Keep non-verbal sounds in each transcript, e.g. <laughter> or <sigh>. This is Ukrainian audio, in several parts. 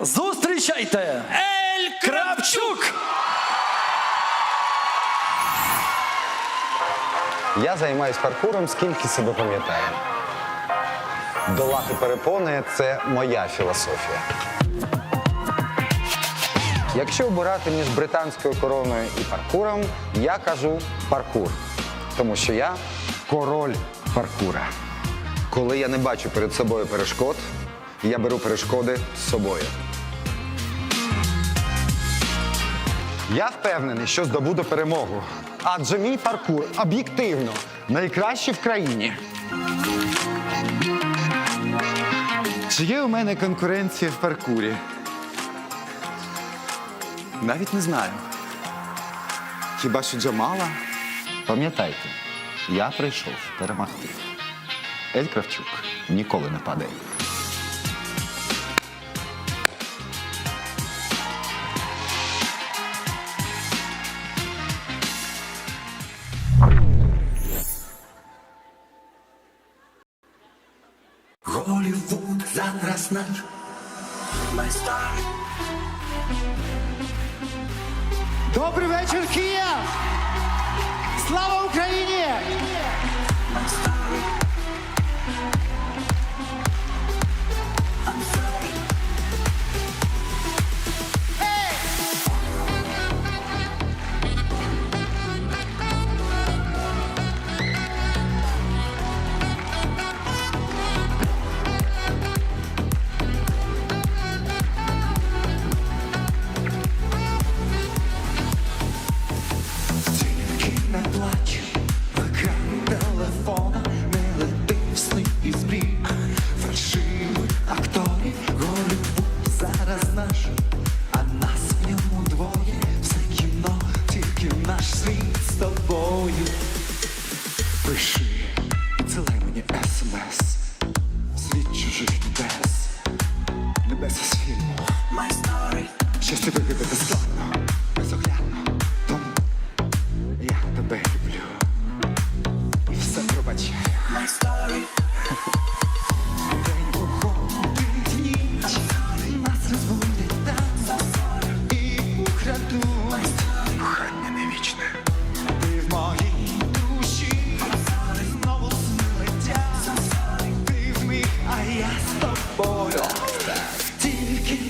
Зустрічайте! Ель Кравчук! Я займаюся паркуром, скільки себе пам'ятаю. Долати перепони це моя філософія. Якщо обирати між британською короною і паркуром, я кажу паркур. Тому що я король паркура. Коли я не бачу перед собою перешкод, я беру перешкоди з собою. Я впевнений, що здобуду перемогу. Адже мій паркур об'єктивно найкращий в країні. Чи є у мене конкуренція в паркурі? Навіть не знаю. Хіба що Джамала? Пам'ятайте, я прийшов перемогти. Ель Кравчук ніколи не падає. Зараз наш майстар. Добрий вечір, Київ! Слава Україні! Пиши, відсилай мені смс. Світ чужих небес, небеса з фільму. My story. Щастя вигадати складно, безоглядно. Тому я тебе люблю і все пробачаю. My story. <laughs>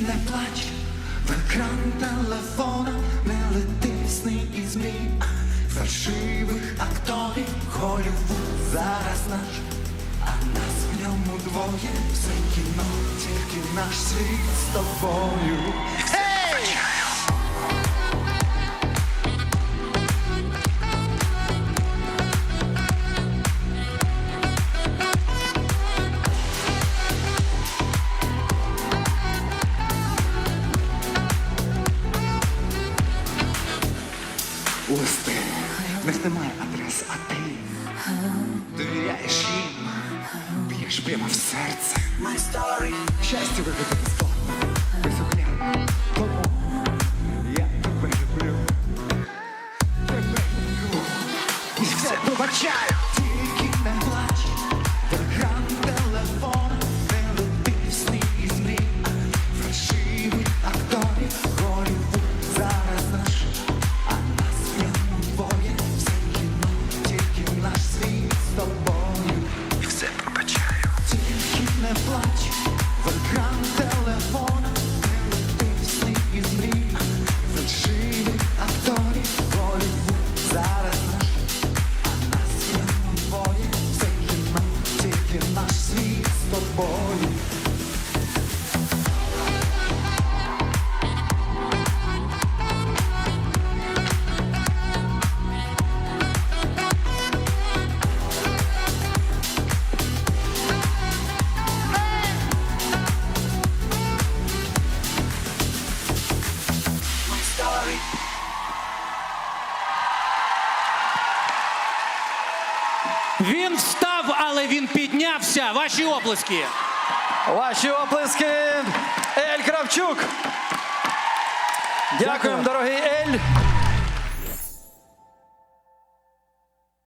не плач, в екран телефона не летить сни і змрій. Фальшивих акторів Голівуд зараз наш, а нас в ньому двоє. Все кіно, тільки наш світ з тобою. Листи, немає адрес, а ти довіряєш їм, б'єш прямо в серце. My story. Щастя вигадати складно, Він встав, але він піднявся. Ваші оплески. Ваші оплески! Ель Кравчук! Дякуємо, дорогий Ель!